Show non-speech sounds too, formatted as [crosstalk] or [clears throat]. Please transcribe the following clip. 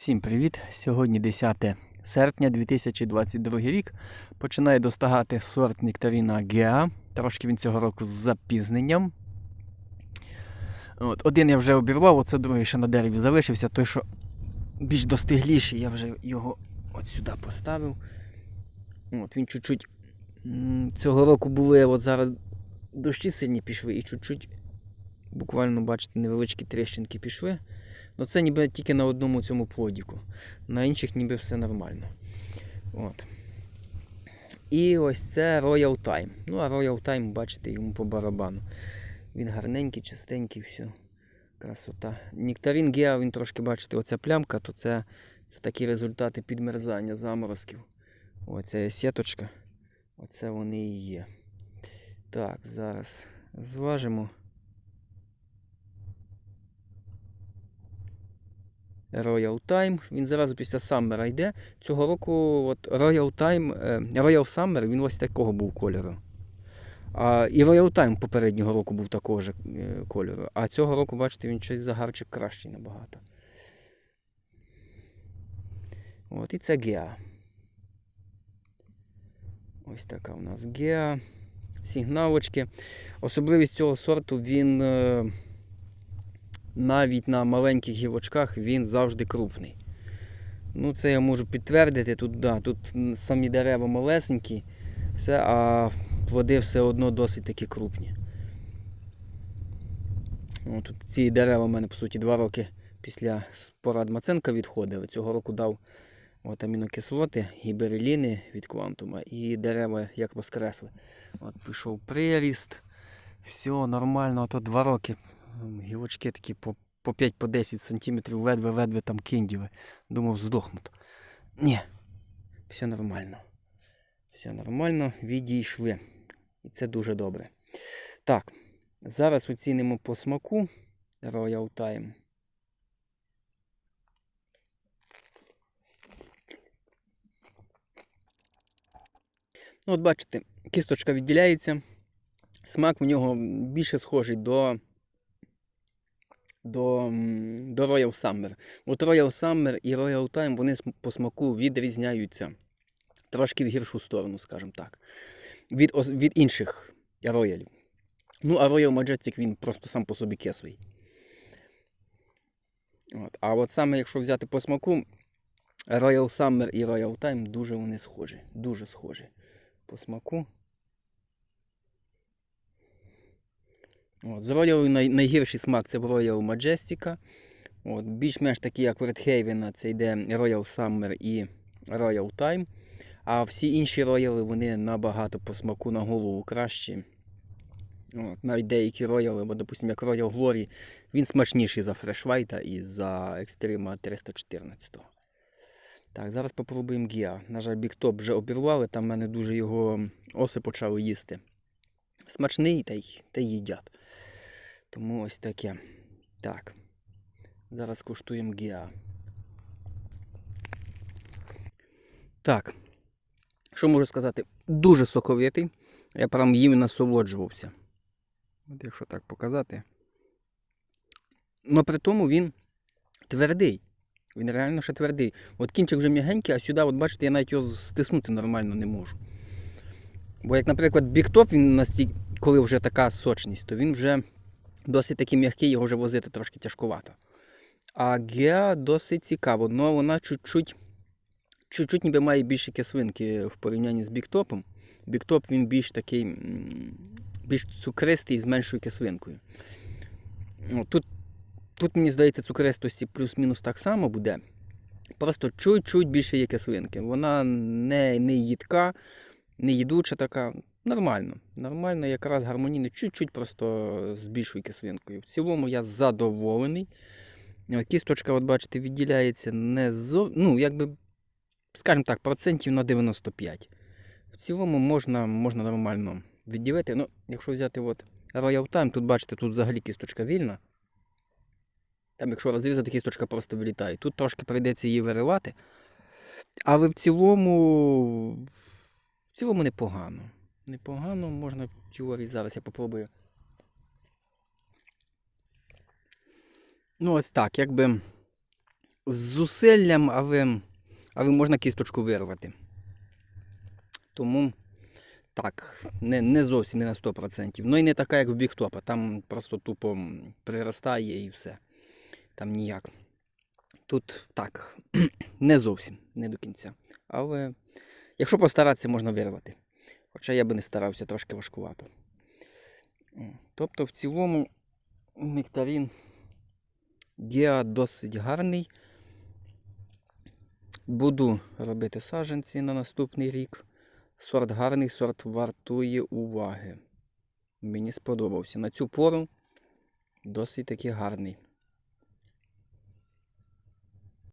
Всім привіт! Сьогодні 10 серпня 2022 рік. Починає достигати сорт нектаріна Геа. Трошки він цього року з запізненням. От, один я вже обірвав, оце другий ще на дереві залишився. Той, що більш достигліший, я вже його от сюди поставив. От, він чуть-чуть цього року були, от зараз дощі сильні пішли і чуть-чуть, буквально, бачите, невеличкі тріщинки пішли. Ну це ніби тільки на одному цьому плодіку. На інших ніби все нормально. От. І ось це Royal Time. Ну, а Royal Time, бачите, йому по барабану. Він гарненький, чистенький, все. Красота. Нектарин Геа, він трошки, бачите, оця плямка, то це, це такі результати підмерзання заморозків. Оця є сіточка. Оце вони і є. Так, зараз зважимо. Royal Time. Він зразу після Summer йде. Цього року от Royal Time, е, Royal Summer, він ось такого був кольору. А, і Royal Time попереднього року був такого ж е, кольору. А цього року, бачите, він щось загарчик кращий набагато. От, і це Геа. Ось така у нас Геа. Сигналочки. Особливість цього сорту він. Навіть на маленьких гілочках він завжди крупний. Ну, це я можу підтвердити. Тут, да, тут самі дерева малесенькі, все, а плоди все одно досить таки крупні. О, тут ці дерева в мене, по суті, два роки після порад Маценка відходили. Цього року дав от амінокислоти, гібереліни від квантума і дерева як воскресли. От пішов приріст. Все нормально, а то два роки Гілочки такі по, по 5-10 см, ледве-ледве там кинділи. Думав, здохнуть. Ні, все нормально. Все нормально, відійшли. І це дуже добре. Так, зараз оцінимо по смаку Royal Time. Ну, от бачите, кісточка відділяється. Смак в нього більше схожий до до, до Royal Summer. От Royal Summer і Royal Time вони по смаку відрізняються трошки в гіршу сторону, скажімо так. Від, від інших роялів. Ну, а Royal Majestic він просто сам по собі кислий. От. А от саме, якщо взяти по смаку, Royal Summer і Royal Time дуже вони схожі. Дуже схожі по смаку. От, з Royal най, найгірший смак це Royal Majestic. От, більш-менш такі, як в Redhaven, це йде Royal Summer і Royal Time. А всі інші рояли вони набагато по смаку на голову кращі. От, навіть деякі рояли, бо, допустимо, як Royal Glory, він смачніший за Fresh White і за Extreme 314. Так, зараз попробуємо Гіа. На жаль, Top вже обірвали, там в мене дуже його оси почали їсти. Смачний та та й їдять. Тому ось таке. Так. Зараз куштуємо Гіа. Так. Що можу сказати? Дуже соковитий. Я прям їм насолоджувався. От якщо так показати. Но при тому він твердий. Він реально ще твердий. От кінчик вже м'ягенький, а сюди, от бачите, я навіть його стиснути нормально не можу. Бо як, наприклад, біктоп, він настільки, коли вже така сочність, то він вже досить такий м'який, його вже возити трошки тяжкувато. А геа досить цікаво, але вона чуть-чуть, ніби має більше кислинки в порівнянні з біктопом. Біктоп він більш такий, більш цукристий з меншою кислинкою. Тут, тут, мені здається, цукристості плюс-мінус так само буде. Просто чуть-чуть більше є кислинки. Вона не, не їдка, не їдуча така. Нормально. Нормально, якраз гармонійно, чуть-чуть просто з більшою кислинкою. В цілому я задоволений. Кісточка, от бачите, відділяється не зов... ну, якби, скажімо так, процентів на 95. В цілому можна, можна нормально відділити. Ну, якщо взяти от Royal Time, тут бачите, тут взагалі кісточка вільна. Там, якщо розрізати, кісточка просто вилітає. Тут трошки прийдеться її виривати. Але в цілому, в цілому непогано. Непогано, можна теорії зараз я попробую. Ну, ось так, якби з зусиллям, але, але можна кісточку вирвати. Тому так, не, не зовсім не на 100%. Ну і не така, як в Бігтопа. Там просто тупо приростає і все. Там ніяк. Тут так, [clears throat] не зовсім, не до кінця. Але якщо постаратися, можна вирвати. Хоча я би не старався, трошки важкувато. Тобто, в цілому, нектарин Діа досить гарний. Буду робити саджанці на наступний рік. Сорт гарний, сорт вартує уваги. Мені сподобався. На цю пору досить таки гарний.